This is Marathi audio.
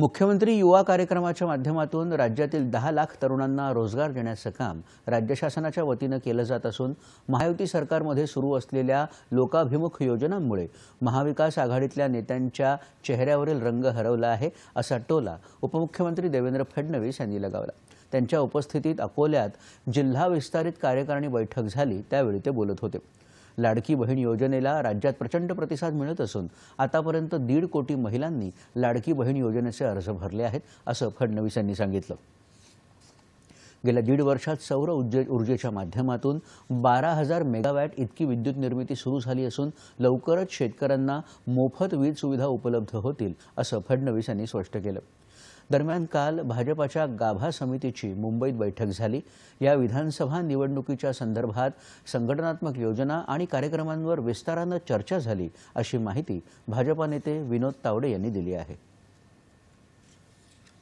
मुख्यमंत्री युवा कार्यक्रमाच्या माध्यमातून राज्यातील दहा लाख तरुणांना रोजगार देण्याचं काम राज्य शासनाच्या वतीनं केलं जात असून महायुती सरकारमध्ये सुरू असलेल्या लोकाभिमुख योजनांमुळे महाविकास आघाडीतल्या नेत्यांच्या चेहऱ्यावरील रंग हरवला आहे असा टोला उपमुख्यमंत्री देवेंद्र फडणवीस यांनी लगावला. त्यांच्या उपस्थितीत अकोल्यात जिल्हा विस्तारित कार्यकारिणी बैठक झाली त्यावेळी ते बोलत होते. लाडकी बहीण योजनेला राज्यात प्रचंड प्रतिसाद मिळत असून आतापर्यंत दीड कोटी महिलांनी लाडकी बहीण योजनेचे अर्ज भरले आहेत असं फडणवीस यांनी सांगितलं. गेल्या दीड वर्षात सौर ऊर्जे ऊर्जेच्या माध्यमातून बारा हजार मेगावॅट इतकी विद्युत निर्मिती सुरू झाली असून लवकरच शेतकऱ्यांना मोफत वीज सुविधा उपलब्ध होतील असं फडणवीस यांनी स्पष्ट केलं. दरम्यान काल भाजपाच्या गाभा समितीची मुंबईत बैठक झाली. या विधानसभा निवडणुकीच्या संदर्भात संघटनात्मक योजना आणि कार्यक्रमांवर विस्तारानं चर्चा झाली अशी माहिती भाजपा नेते विनोद तावडे यांनी दिली आहे.